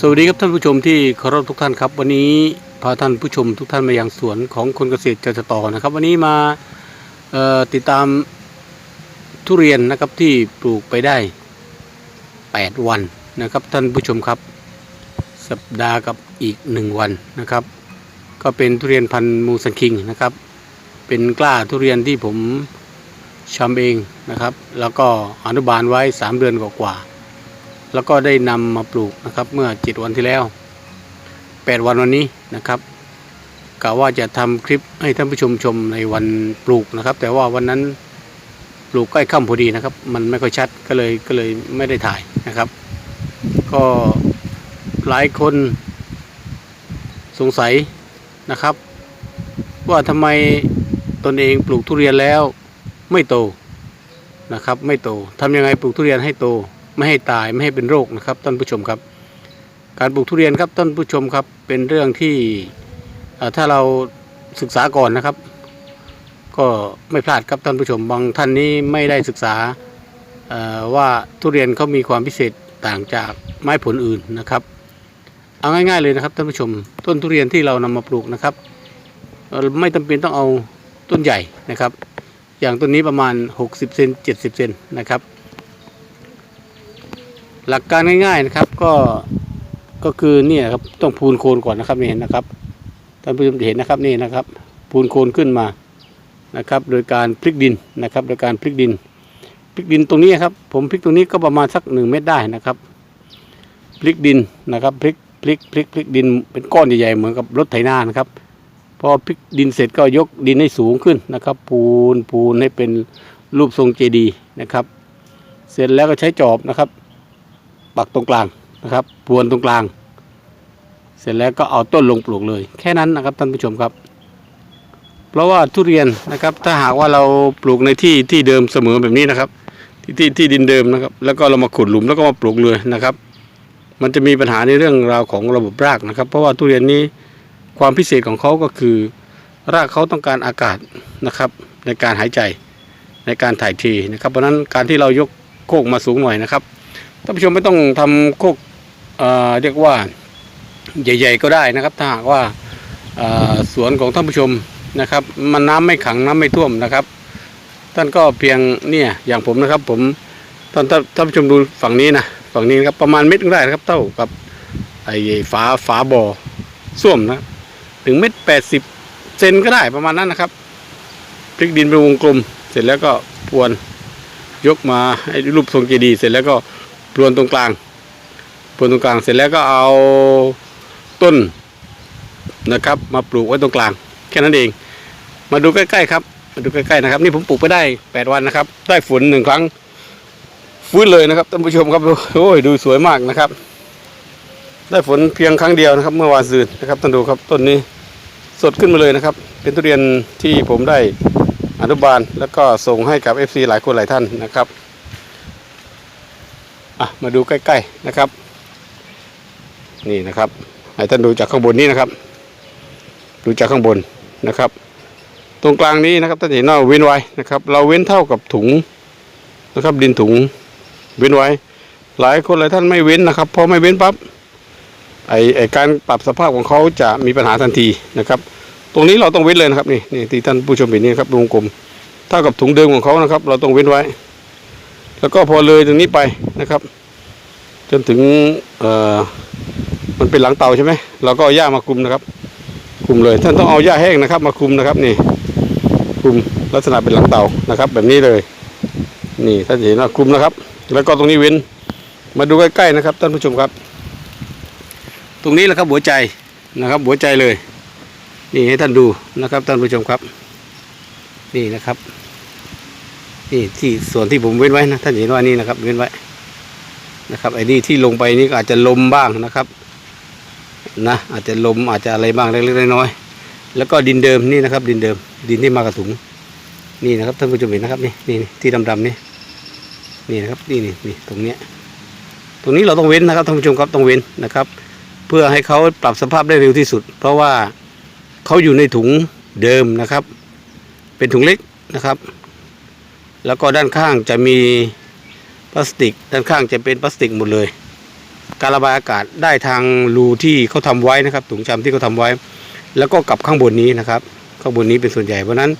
สวัสดีครับท่านผู้ชมที่เคารพทุกท่านครับ วันนี้พาท่านผู้ชมทุกท่านมาอยังสวนของคนเกษตรจจต่อนะครับ วันนี้มาติดตามทุเรียนนะครับที่ปลูกไปได้ 8 วันนะครับ ท่านผู้ชมครับ สัปดาห์กับอีก 1 วันนะครับ ก็เป็นทุเรียนพันธุ์มูสันคิงนะครับ เป็นกล้าทุเรียนที่ผมชำเองนะครับ แล้วก็อนุบาลไว้ 3 เดือนกว่าๆ แล้วก็ได้นำมาปลูกนะครับเมื่อ7วันที่แล้ว8วันวันนี้นะครับกะว่าจะทำคลิปให้ท่านผู้ชมชมในวันปลูกนะครับ แต่ว่าวันนั้นปลูกใกล้ค่ำพอดีนะครับ มันไม่ค่อยชัดก็เลยก็เลยไม่ได้ถ่ายนะครับ ก็หลายคนสงสัยนะครับ ว่าทำไมตนเองปลูกทุเรียนแล้วไม่โตนะครับ ไม่โตทำยังไงปลูกทุเรียนให้โต ไม่ให้ตายไม่ให้เป็นโรคนะครับท่านผู้ชมครับ การปลูกทุเรียนครับท่านผู้ชมครับเป็นเรื่องที่ถ้าเราศึกษาก่อนนะครับ ก็ไม่พลาดครับท่านผู้ชมบางท่านนี้ไม่ได้ศึกษาว่าทุเรียนเขามีความพิเศษต่างจากไม้ผลอื่นนะครับ เอาง่ายๆเลยนะครับท่านผู้ชม ต้นทุเรียนที่เรานำมาปลูกนะครับไม่จำเป็นต้องเอาต้นใหญ่นะครับ อย่างต้นนี้ประมาณ 60เซน70เซนนะครับ หลักการง่ายๆนะครับ ก็ก็คือเนี่ยครับต้องพูนโคนก่อนนะครับนี่เห็นนะครับท่านผู้ชมเห็นนะครับนี่นะครับ พูนโคนขึ้นมานะครับ โดยการพลิกดินนะครับ โดยการพลิกดินพลิกดินตรงนี้ครับ ผมพลิกตรงนี้ก็ประมาณสักหนึ่งเมตรได้นะครับพลิกดินนะครับพลิกพลิกพลิกพลิกดินเป็นก้อนใหญ่ๆเหมือนกับรถไถนานะครับพอพลิกดินเสร็จก็ยกดินให้สูงขึ้นนะครับ ปูนปูนให้เป็นรูปทรงเจดีย์นะครับ เสร็จแล้วก็ใช้จอบนะครับ ปักตรงกลางนะครับพรวนตรงกลาง เสร็จแล้วก็เอาต้นลงปลูกเลย แค่นั้นนะครับท่านผู้ชมครับ เพราะว่าทุเรียนนะครับถ้าหากว่าเราปลูกในที่ที่เดิมเสมอแบบนี้นะครับ ที่ที่ที่ดินเดิมนะครับ แล้วก็เรามาขุดหลุมแล้วก็มาปลูกเลยนะครับ มันจะมีปัญหาในเรื่องราวของระบบรากนะครับ เพราะว่าทุเรียนนี้ความพิเศษของเขาก็คือ รากเขาต้องการอากาศนะครับ ในการหายใจในการถ่ายเทนะครับ เพราะฉะนั้นการที่เรายกโคกมาสูงหน่อยนะครับ ท่านผู้ชมไม่ต้องทำโคกเอ่อเรียกว่าใหญ่ ๆ ก็ได้นะครับ ถ้าหากว่าสวนของท่านผู้ชมนะครับ มันน้ำไม่ขังน้ำไม่ท่วมนะครับ ท่านก็เพียงเนี่ยอย่างผมนะครับ ผมท่านท่านผู้ชมดูฝั่งนี้นะฝั่งนี้นะครับประมาณเม็ดนึงได้นะครับ เท่ากับไอ้ฝาฝาบ่อส้วมนะถึงเม็ดแปดสิบเซนก็ได้ประมาณนั้นนะครับพลิกดินเป็นวงกลม เสร็จแล้วก็พวนยกมาให้รูปทรงเจดีย์เสร็จแล้วก็ รวนตรงกลางพรวนตรงกลางเสร็จแล้วก็เอาต้นนะครับ มาปลูกไว้ตรงกลาง แค่นั้นเอง มาดูใกล้ๆครับ มาดูใกล้ๆนะครับ นี่ผมปลูกไปได้ 8 วันนะครับ ได้ฝนหนึ่งครั้งฟื้นเลยนะครับท่านผู้ชมครับโอ้ยดูสวยมากนะครับ ได้ฝนเพียงครั้งเดียวนะครับ เมื่อวานซืนนะครับท่านดูครับต้นนี้สดขึ้นมาเลยนะครับ เป็นทุเรียนที่ผมได้อนุบาล แล้วก็ส่งให้กับ FC หลายคนหลายท่านนะครับ อะมาดูใกล้ๆนะครับ นี่นะครับให้ท่านดูจากข้างบนนี้นะครับ ดูจากข้างบนนะครับ ตรงกลางนี้นะครับท่านเห็นว่าเว้นไว้นะครับ เราเว้นเท่ากับถุงนะครับ ดินถุงเว้นไว้ หลายคนหลายท่านไม่เว้นนะครับพอไม่เว้นปั๊บไอไอการปรับสภาพของเขาจะมีปัญหาทันทีนะครับ ตรงนี้เราต้องเว้นเลยนะครับนี่นี่ที่ท่านผู้ชมเห็นนี่ครับวงกลมเท่ากับถุงเดิมของเขานะครับ เราต้องเว้นไว้ แล้วก็พอเลยตรงนี้ไปนะครับ จนถึงเอ่อมันเป็นหลังเตาใช่ไหมเราก็เอาหญ้ามาคลุมนะครับคลุมเลยท่านต้องเอาหญ้าแห้งนะครับ มาคลุมนะครับนี่คลุมลักษณะเป็นหลังเตานะครับ แบบนี้เลย นี่ท่านเห็นว่าคลุมนะครับ แล้วก็ตรงนี้เว้นมาดูใกล้ๆนะครับท่านผู้ชมครับ ตรงนี้แหละครับหัวใจนะครับ หัวใจเลย นี่ให้ท่านดูนะครับท่านผู้ชมครับ นี่นะครับ นี่ที่ส่วนที่ผมเว้นไว้นะท่านเห็นว่านี่นะครับ เว้นไว้นะครับ ไอ้นี่ที่ลงไปนี่ก็อาจจะลมบ้างนะครับ นะอาจจะลมอาจจะอะไรบ้างเล็กๆน้อยๆแล้วก็ดินเดิมนี่นะครับ ดินเดิม ดินที่มากระถุงนี่นะครับท่านผู้ชมเห็นนะครับนี่นี่นี่ที่ดำๆนี่นี่นะครับนี่นี่นี่ตรงเนี้ยตรงนี้เราต้องเว้นนะครับท่านผู้ชมครับต้องเว้นนะครับ เพื่อให้เขาปรับสภาพได้เร็วที่สุด เพราะว่าเขาอยู่ในถุงเดิมนะครับ เป็นถุงเล็กนะครับ แล้วก็ด้านข้างจะมีพลาสติก ด้านข้างจะเป็นพลาสติกหมดเลย การระบายอากาศได้ทางรูที่เขาทำไว้นะครับถุงชำที่เขาทำไว้ แล้วก็กับข้างบนนี้นะครับ ข้างบนนี้เป็นส่วนใหญ่เพราะฉะนั้น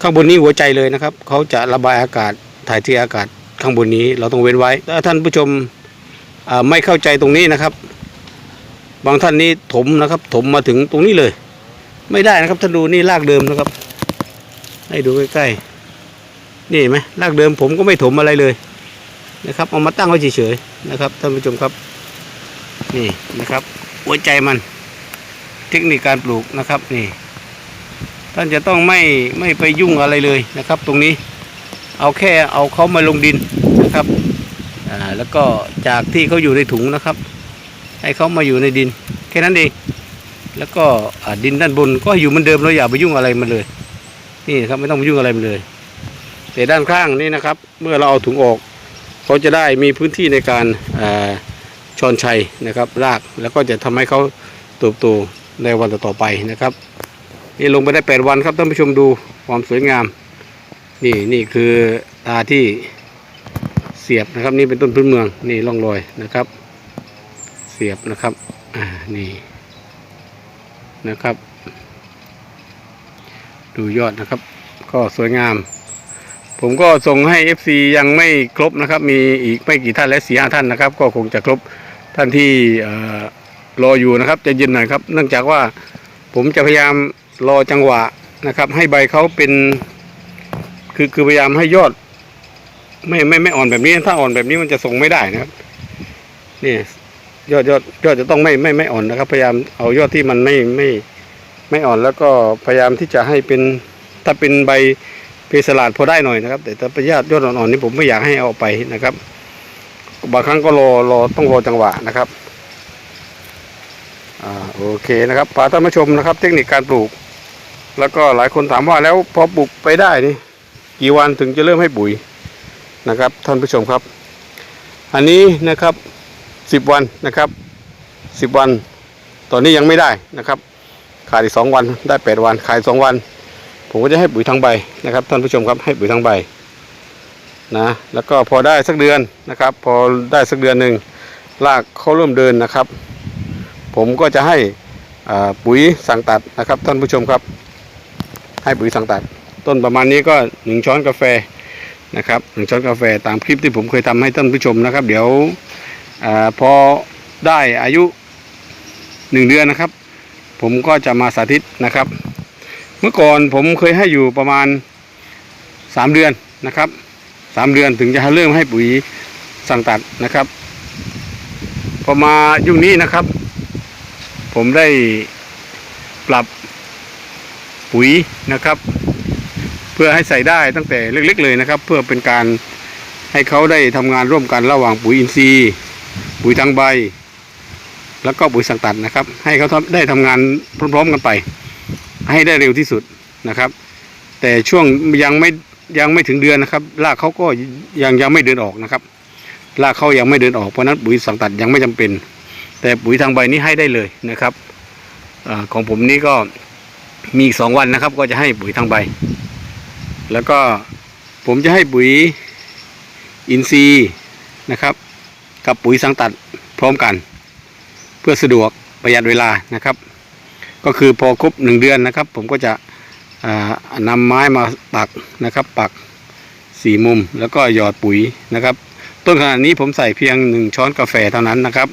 ข้างบนนี้หัวใจเลยนะครับเขาจะระบายอากาศถ่ายเทอากาศข้างบนนี้เราต้องเว้นไว้ถ้าท่านผู้ชมไม่เข้าใจตรงนี้นะครับ บางท่านนี่ถมนะครับ ถมมาถึงตรงนี้เลย ไม่ได้นะครับท่านดูนี่รากเดิมนะครับ ให้ดูใกล้ๆ นี่ไหมรากเดิมผมก็ไม่ถมอะไรเลยนะครับเอามาตั้งไว้เฉยๆนะครับท่านผู้ชมครับ นี่นะครับหัวใจมัน เทคนิคการปลูกนะครับนี่ ท่านจะต้องไม่ไม่ไปยุ่งอะไรเลยนะครับ ตรงนี้เอาแค่เอาเขามาลงดินนะครับอ่าแล้วก็จากที่เขาอยู่ในถุงนะครับ ให้เขามาอยู่ในดิน แค่นั้นเองแล้วก็ดินด้านบนก็อยู่เหมือนเดิมเราอย่าไปยุ่งอะไรมันเลย นี่ครับไม่ต้องไปยุ่งอะไรมันเลย แต่ด้านข้างนี่นะครับ เมื่อเราเอาถุงออกเขาจะได้มีพื้นที่ในการชอนชัยนะครับ รากแล้วก็จะทำให้เขาเติบโตในวันต่อไปนะครับนี่ลงไปได้แปดวันครับท่านผู้ชมดูความสวยงาม นี่นี่คือตาที่เสียบนะครับ นี่เป็นต้นพื้นเมืองนี่ร่องรอยนะครับ เสียบนะครับอ่านี่นะครับ ดูยอดนะครับ ก็สวยงาม ผมก็ส่งให้ FC ยังไม่ครบนะครับ มีอีกไม่กี่ท่านและสี่ห้าท่านนะครับ ก็คงจะครบท่านที่รออยู่นะครับจะเย็นหน่อยครับ เนื่องจากว่าผมจะพยายามรอจังหวะนะครับ ให้ใบเขาเป็นคือคือพยายามให้ยอด ไม่ไม่ไม่อ่อนแบบนี้ ถ้าอ่อนแบบนี้มันจะส่งไม่ได้นะครับนี่ยอดยอดยอดจะต้องไม่ไม่ไม่อ่อนนะครับ พยายามเอายอดที่มันไม่ไม่ไม่อ่อนแล้วก็พยายามที่จะให้เป็นถ้าเป็นใบ เพสลาดพอได้หน่อยนะครับ แต่ถ้าเป็นยอดยอดอ่อนๆนี่ผมไม่อยากให้เอาไปนะครับ บางครั้งก็รอรอต้องรอจังหวะนะครับอ่าโอเคนะครับพาท่านผู้ชมนะครับ เทคนิคการปลูก แล้วก็หลายคนถามว่าแล้วพอปลูกไปได้นี่กี่วันถึงจะเริ่มให้ปุ๋ยนะครับท่านผู้ชมครับ อันนี้นะครับสิบวันนะครับสิบวัน ตอนนี้ยังไม่ได้นะครับ ขาดอีกสองวันได้แปดวัน ขายสองวัน ผมก็จะให้ปุ๋ยทั้งใบนะครับ ท่านผู้ชมครับให้ปุ๋ยทั้งใบนะแล้วก็พอได้สักเดือนนะครับ พอได้สักเดือนหนึ่งรากเขาเริ่มเดินนะครับ ผมก็จะให้ปุ๋ยสั่งตัดนะครับ ท่านผู้ชมครับ ให้ปุ๋ยสั่งตัด ต้นประมาณนี้ก็หนึ่งช้อนกาแฟนะครับหนึ่งช้อนกาแฟตามคลิปที่ผมเคยทำให้ท่านผู้ชมนะครับ เดี๋ยวอพอได้อายุหนึ่งเดือนนะครับ ผมก็จะมาสาธิตนะครับ เมื่อก่อนผมเคยให้อยู่ประมาณสามเดือนนะครับสามเดือนถึงจะเริ่มให้ปุ๋ยสั่งตัดนะครับ พอมายุคนี้นะครับ ผมได้ปรับปุ๋ยนะครับ เพื่อให้ใส่ได้ตั้งแต่เล็กๆเลยนะครับ เพื่อเป็นการให้เขาได้ทำงานร่วมกันระหว่างปุ๋ยอินทรีย์ ปุ๋ยทางใบ แล้วก็ปุ๋ยสังตัดนะครับ ให้เขาได้ทำงานพร้อมๆกันไป ให้ได้เร็วที่สุดนะครับ แต่ช่วงยังไม่ยังไม่ถึงเดือนนะครับรากเขาก็ยังยังไม่เดินออกนะครับรากเขายังไม่เดินออกเพราะนั้นปุ๋ยสังตัดยังไม่จำเป็น แต่ปุ๋ยทางใบนี้ให้ได้เลยนะครับอของผมนี่ก็มีสองวันนะครับ ก็จะให้ปุ๋ยทางใบ แล้วก็ผมจะให้ปุ๋ยอินทรีย์นะครับ กับปุ๋ยสังตัดพร้อมกัน เพื่อสะดวกประหยัดเวลานะครับ ก็คือพอครบหนึ่งเดือนนะครับ ผมก็จะอ่านำไม้มาปักนะครับ ปักสี่มุมแล้วก็หยอดปุ๋ยนะครับ ต้นขนาดนี้ผมใส่เพียงหนึ่งช้อนกาแฟเท่านั้นนะครับ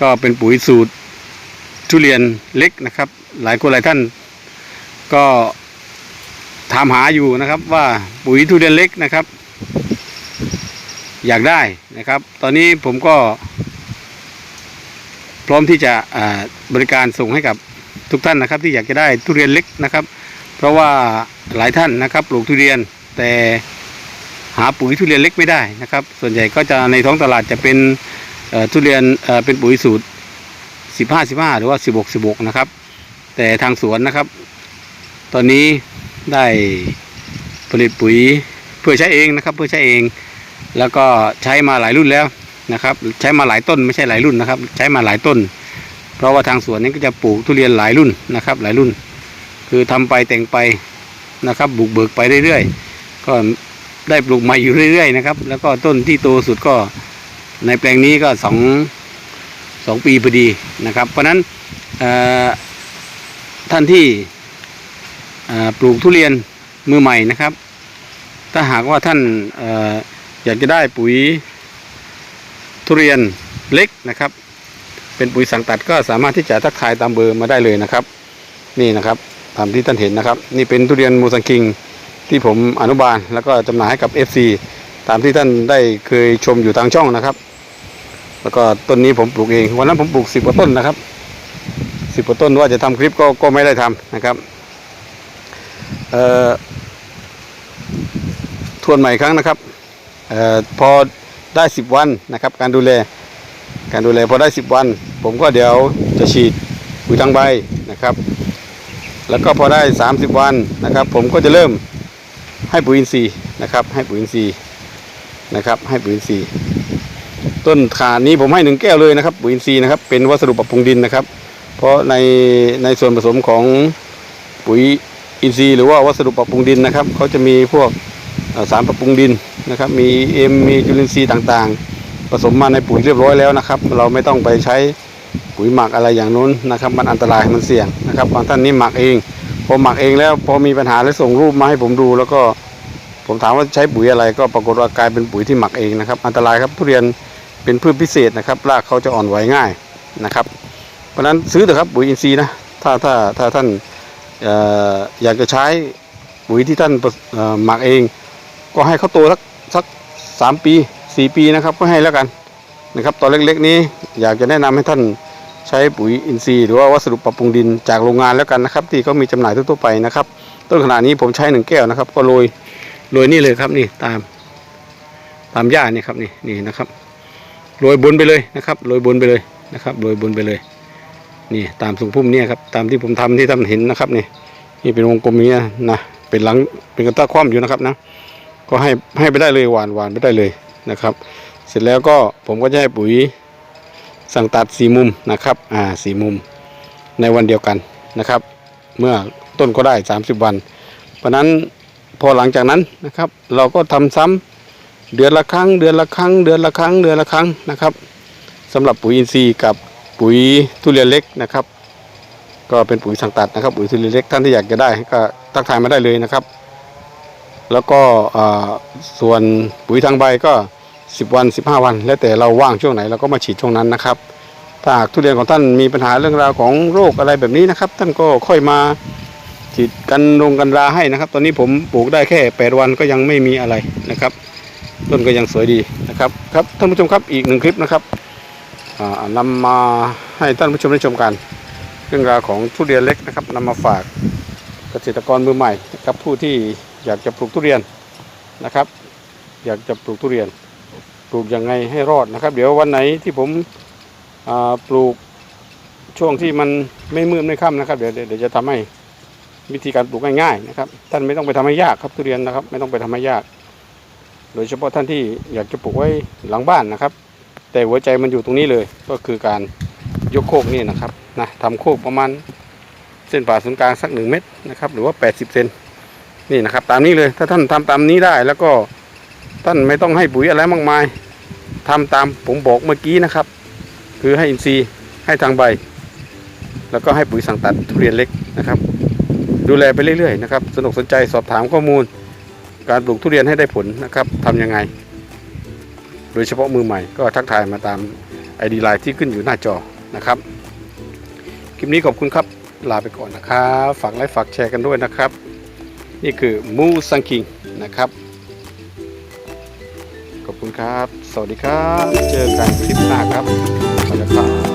ก็เป็นปุ๋ยสูตรทุเรียนเล็กนะครับ หลายคนหลายท่าน ก็ถามหาอยู่นะครับว่าปุ๋ยทุเรียนเล็กนะครับ อยากได้นะครับ ตอนนี้ผมก็ พร้อมที่จะบริการส่งให้กับ ทุกท่านนะครับที่อยากจะได้ทุเรียนเล็กนะครับ เพราะว่าหลายท่านนะครับปลูกทุเรียนแต่หาปุ๋ยทุเรียนเล็กไม่ได้นะครับ ส่วนใหญ่ก็จะในท้องตลาดจะเป็นทุเรียนเเป็นปุ๋ยสูตร 15 15 หรือว่า 16 16 นะครับ แต่ทางสวนนะครับ ตอนนี้ได้ผลิตปุ๋ยเพื่อใช้เองนะครับ เพื่อใช้เอง แล้วก็ใช้มาหลายรุ่นแล้วนะครับ ใช้มาหลายต้นไม่ใช่หลายรุ่นนะครับ ใช้มาหลายต้น เพราะว่าทางสวนนี้ก็จะปลูกทุเรียนหลายรุ่นนะครับ หลายรุ่น คือทำไปแต่งไปนะครับ บุกเบิกไปเรื่อยๆก็ได้ปลูกใหม่อยู่เรื่อยๆนะครับ แล้วก็ต้นที่โตสุดก็ในแปลงนี้ก็สองสองปีพอดีนะครับ เพราะฉะนั้นท่านที่ปลูกทุเรียนมือใหม่นะครับ ถ้าหากว่าท่านออยากจะได้ปุ๋ยทุเรียนเล็กนะครับ เป็นปุ๋ยสังตัดก็สามารถที่จะทักทายตามเบอร์มาได้เลยนะครับ นี่นะครับตามที่ท่านเห็นนะครับ นี่เป็นทุเรียนมูสังคิงที่ผมอนุบาลแล้วก็จำหน่ายให้กับ FC ตามที่ท่านได้เคยชมอยู่ทางช่องนะครับ แล้วก็ต้นนี้ผมปลูกเอง วันนั้นผมปลูกสิบกว่าต้นนะครับสิบกว่าต้นว่าจะทำคลิปก็ก็ไม่ได้ทำนะครับเอ่อทวนใหม่ครั้งนะครับเอ่อพอได้สิบวันนะครับ การดูแล การดูแลพอได้สิบวัน ผมก็เดี๋ยวจะฉีดปุ๋ยทางใบนะครับ แล้วก็พอได้สามสิบวันนะครับ ผมก็จะเริ่มให้ปุ๋ยอินทรีย์นะครับ ให้ปุ๋ยอินทรีย์นะครับให้ปุ๋ยอินทรีย์ต้นขานี้ผมให้หนึ่งแก้วเลยนะครับปุ๋ยอินทรีย์นะครับเป็นวัสดุปรับปรุงดินนะครับ เพราะในในส่วนผสมของปุ๋ยอินทรีย์หรือว่าวัสดุปรับปรุงดินนะครับเขาจะมีพวกสารปรับปรุงดินนะครับ มีเอ็มมีจุลินทรีย์ต่างๆ ผสมมาในปุ๋ยเรียบร้อยแล้วนะครับ เราไม่ต้องไปใช้ปุ๋ยหมักอะไรอย่างนู้นนะครับ มันอันตรายมันเสี่ยงนะครับบางท่านนี่หมักเองพอหมักเองแล้วพอมีปัญหาแล้วส่งรูปมาให้ผมดู แล้วก็ผมถามว่าใช้ปุ๋ยอะไรก็ปรากฏว่ากลายเป็นปุ๋ยที่หมักเองนะครับ อันตรายครับทุเรียนเป็นพืชพิเศษนะครับรากเขาจะอ่อนไหวง่ายนะครับ เพราะฉะนั้นซื้อเถอะครับปุ๋ยอินทรีย์นะถ้าถ้าถ้าท่านอยากจะใช้ปุ๋ยที่ท่านหมักเอง ก็ให้เขาโตสักสักสามปี สี่ปีนะครับก็ให้แล้วกันนะครับตอนเล็กๆนี้อยากจะแนะนำให้ท่านใช้ปุ๋ยอินทรีย์หรือว่าวัสดุปรับปรุงดินจากโรงงานแล้วกันนะครับ ที่เขามีจำหน่ายทั่วๆไปนะครับ ต้นขนาดนี้ผมใช้หนึ่งแก้วนะครับ ก็โรยโรยนี่เลยครับนี่ตามตามหญ้านี่ครับนี่นี่นะครับโรยบนไปเลยนะครับโรยบนไปเลยนะครับโรยบนไปเลยนี่ตามสูงพุ่มเนี่ยครับตามที่ผมทำที่ท่านเห็นนะครับนี่นี่เป็นวงกลมเนี้ยนะเป็นหลังเป็นกระต้าคว่ำอยู่นะครับนะก็ให้ให้ไปได้เลยหวานหวานไปได้เลย นะครับ เสร็จแล้วก็ผมก็จะให้ปุ๋ยสั่งตัดสี่มุมนะครับอ่าสี่มุมในวันเดียวกันนะครับ เมื่อต้นก็ได้ 30 วัน เพราะฉะนั้นพอหลังจากนั้นนะครับ เราก็ทำซ้ำเดือนละครั้ง เดือนละครั้ง เดือนละครั้ง เดือนละครั้งนะครับสำหรับปุ๋ยอินทรีย์กับปุ๋ยทุเรียนเล็กนะครับ ก็เป็นปุ๋ยสังตัดนะครับ ปุ๋ยทุเรียนเล็กท่านที่อยากจะได้ก็ทักทายมาได้เลยนะครับ แล้วก็อ่าส่วนปุ๋ยทางใบก็ 10 วัน 15 วัน แล้วแต่เราว่างช่วงไหนเราก็มาฉีดช่วงนั้นนะครับ ถ้าหากทุเรียนของท่านมีปัญหาเรื่องราวของโรคอะไรแบบนี้นะครับ ท่านก็ค่อยมาฉีดกันลงกันราให้นะครับ ตอนนี้ผมปลูกได้แค่ 8 วันก็ยังไม่มีอะไรนะครับ ต้นก็ยังสวยดีนะครับครับท่านผู้ชมครับอีกหนึ่งคลิปนะครับอ่านำมาให้ท่านผู้ชมได้ชมกัน เรื่องราวของทุเรียนเล็กนะครับนำมาฝากเกษตรกรมือใหม่นะครับผู้ที่อยากจะปลูกทุเรียนนะครับ อยากจะปลูกทุเรียน ลูกยังไงให้รอดนะครับ เดี๋ยววันไหนที่ผมปลูกช่วงที่มันไม่มืดไม่ค่ำนะครับ เดี๋ยวเดี๋ยวจะทำให้วิธีการปลูกง่ายๆนะครับ ท่านไม่ต้องไปทำให้ยากครับทุเรียนนะครับ ไม่ต้องไปทำให้ยาก โดยเฉพาะท่านที่อยากจะปลูกไว้หลังบ้านนะครับ แต่หัวใจมันอยู่ตรงนี้เลยก็คือการยกโคกนี่นะครับนะทำโคกประมาณเส้นผ่าศูนย์กลางสักหนึ่งเมตรนะครับ หรือว่า 80เซนนี่นะครับ ตามนี้เลยถ้าท่านทำตามนี้ได้แล้วก็ท่านไม่ต้องให้ปุ๋ยอะไรมากมาย ทำตามผมบอกเมื่อกี้นะครับ คือให้อินทรีย์ให้ทางใบ แล้วก็ให้ปุ๋ยสั่งตัดทุเรียนเล็กนะครับ ดูแลไปเรื่อยๆนะครับสนุกสนใจสอบถามข้อมูล การปลูกทุเรียนให้ได้ผลนะครับทำยังไง โดยเฉพาะมือใหม่ก็ทักทายมาตาม ID ไลน์ที่ขึ้นอยู่หน้าจอนะครับคลิปนี้ขอบคุณครับลาไปก่อนนะครับฝากไลค์ฝากแชร์กันด้วยนะครับ นี่คือมูซังคิงนะครับ ณครับ สวัสดีครับ เจอกันคลิปหน้าครับสวัสดีครับ